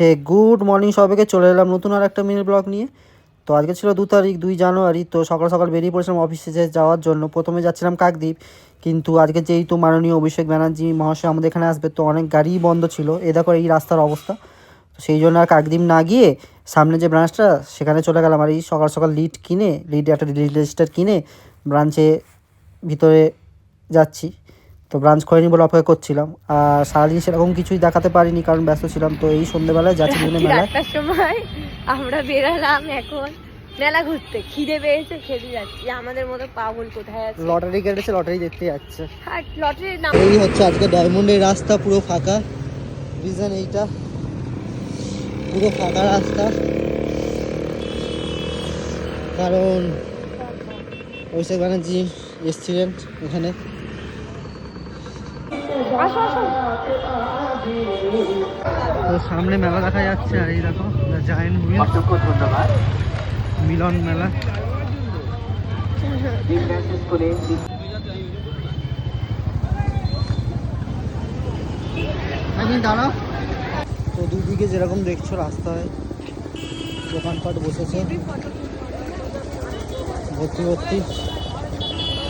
হে, good morning সবাইকে। চলে এলাম নতুন আর একটা মিনি ব্লগ নিয়ে। তো আজকে ছিল দু তারিখ, দুই জানুয়ারি। তো সকাল সকাল বেরিয়ে পড়েছিলাম অফিসে যাওয়ার জন্য। প্রথমে যাচ্ছিলাম কাকদ্বীপ। কিন্তু আজকে যেহেতু মাননীয় অভিষেক ব্যানার্জি মহাশয় আমাদের এখানে আসবে, তো অনেক গাড়িই বন্ধ ছিল। এ দেখো এই রাস্তার অবস্থা। তো সেই জন্য আর কাকদ্বীপ না গিয়ে সামনে যে ব্রাঞ্চটা সেখানে চলে গেলাম। আর এই সকাল সকাল লিড কিনে লিড একটা লিড রেজিস্টার কিনে ব্রাঞ্চে ভিতরে যাচ্ছি। তো ব্রাঞ্চ খোলেনি বলে অপেক্ষা করছিলাম। আর সারাদিন সেরকম কিছুই দেখাতে পারিনি কারণ ব্যস্ত ছিলাম। তো এই সন্ধ্যেবেলায় যাচ্ছি বিভিন্ন রাত্রি মেলায়। সময় আমরা বেরালাম এখন মেলা ঘুরতে। খিদে পেয়েছে খেতে যাচ্ছি। আমাদের মতো পাগল কোথায় আছে? লটারি কেটেছে লটারি দেখতে যাচ্ছে। আর লটারির নাম এই হচ্ছে আজকে ডায়মন্ডের রাস্তা পুরো ফাঁকা। রিজন এইটা। পুরো ফাঁকা রাস্তা। কারণ অভিষেক ব্যানার্জি এসছিলেন এখানে। তো সামনে মেলা দেখা যাচ্ছে আর এই দেখো জায়েন্ট অসংখ্য ধন্যবাদ। মিলন মেলা। দাঁড়াও। তো দুদিকে যেরকম দেখছ রাস্তায় দোকানপাট বসেছে। ভর্তি ভর্তি।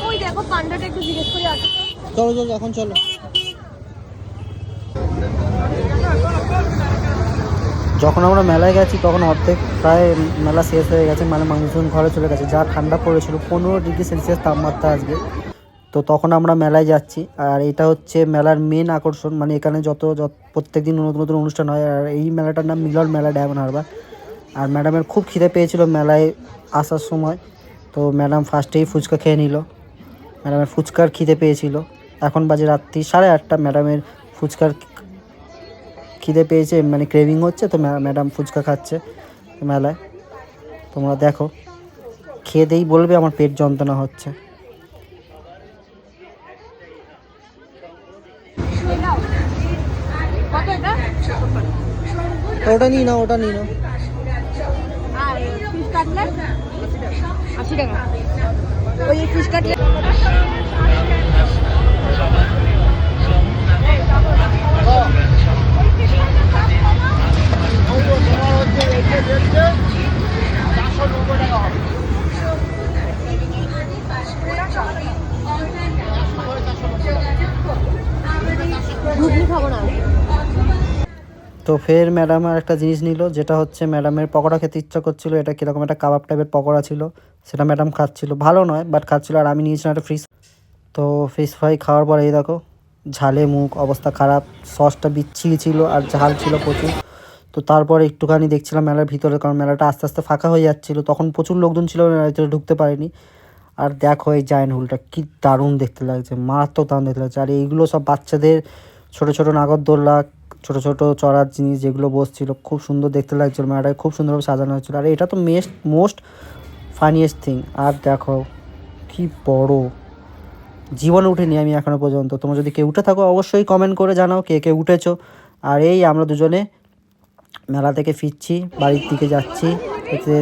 ওই দেখো পান্ডাটা একটু জিজ্ঞেস করে আসো। চলো চলো এখন চলো। যখন আমরা মেলায় গেছি, তখন অর্ধেক প্রায় মেলা শেষ হয়ে গেছে মানে মানুষজন ঘরে চলে গেছে। যা ঠান্ডা পড়েছিল, পনেরো ডিগ্রি সেলসিয়াস তাপমাত্রা আজকে। তো তখন আমরা মেলায় যাচ্ছি, আর এটা হচ্ছে মেলার মেন আকর্ষণ মানে এখানে যত যত প্রত্যেক দিন নতুন নতুন অনুষ্ঠান হয়, আর এই মেলাটার নাম মিলন মেলা ডায়মন্ড হারবার আর ম্যাডামের খুব খিদে পেয়েছিল মেলায় আসার সময়, তো ম্যাডাম ফার্স্টেই ফুচকা খেয়ে নিল। ম্যাডামের ফুচকার খিদে পেয়েছিল। এখন বাজে রাত্রি সাড়ে আটটা ম্যাডামের ফুচকার খিদে পেয়েছে মানে ক্রেভিং হচ্ছে, তো ম্যাডাম ফুচকা খাচ্ছে মেলায়। তোমরা দেখো, খেয়ে দেই বলবে আমার পেট যন্ত্রণা হচ্ছে। ওটা নিই না ওটা নিই না আর ফিশ কাটলেট আশি টাকা। ওই ফিশ তো ফের ম্যাডাম আর একটা জিনিস নিল, যেটা হচ্ছে ম্যাডামের পকোড়া খেতে ইচ্ছা করছিল, এটা কীরকম একটা কাবাব টাইপের পকোড়া ছিল, সেটা ম্যাডাম খাচ্ছিল। ভালো নয় বাট খাচ্ছিল, আর আমি নিয়েছিলাম একটা ফ্রিজ তো ফিশ ফ্রাই খাওয়ার পর এই দেখো, ঝালে মুখ, অবস্থা খারাপ সসটা বিচ্ছিরি ছিল আর ঝাল ছিল প্রচুর। তো তারপর একটুখানি দেখছিলাম মেলার ভিতরে, কারণ মেলাটা আস্তে আস্তে ফাঁকা হয়ে যাচ্ছিল, তখন প্রচুর লোকজন ছিল, মেলার ভিতরে ঢুকতে পারেনি। আর দেখো এই জায়েন্ট হুলটা, কী দারুণ দেখতে লাগছে, মারাত্মক দারুণ দেখতে লাগছে। আর এইগুলো সব বাচ্চাদের ছোট ছোট নাগরদোল্লা ছোট ছোট চড়ার জিনিস যেগুলো বসছিল খুব সুন্দর দেখতে লাগছিল মেলাটাকে খুব সুন্দরভাবে সাজানো হয়েছিল। আর এটা তো মেস্ট মোস্ট ফানিয়েস্ট থিং। আর দেখো কি বড়। জীবনে উঠেনি আমি এখনও পর্যন্ত। তোমরা যদি কেউ উঠে থাকো অবশ্যই কমেন্ট করে জানাও কে কে উঠেছো। আর এই আমরা দুজনে মেলা থেকে ফিরছি বাড়ির দিকে যাচ্ছি। এতে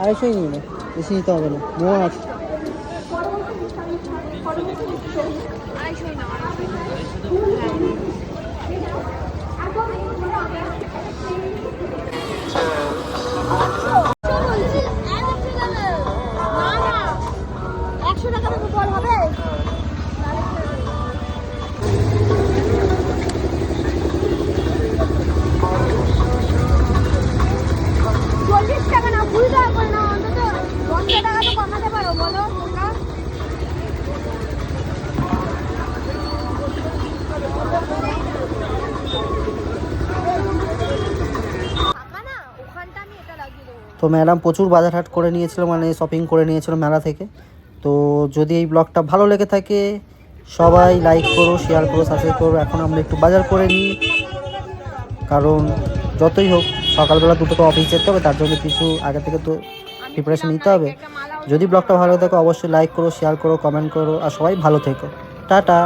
আড়াইশোই নিয়ে বেশি নিতে হবে না। মোয়া আছে। আড়াইশোই না। একশো তো ম্যাডাম প্রচুর বাজার হাট করে নিয়েছিল মানে শপিং করে নিয়েছিল মেলা থেকে। তো যদি এই ব্লগটা ভালো লেগে থাকে, সবাই লাইক করো শেয়ার করো সাবস্ক্রাইব করো। এখন আমরা একটু বাজার করে নিই। কারণ যতই হোক, সকালবেলা দুটো তো অফিস যেতে হবে, তার জন্য কিছু আগে থেকে তো প্রিপারেশন নিতে হবে। যদি ব্লগটা ভালো থাকে, অবশ্যই লাইক করো শেয়ার করো কমেন্ট করো, আর সবাই ভালো থেকো। টাটা!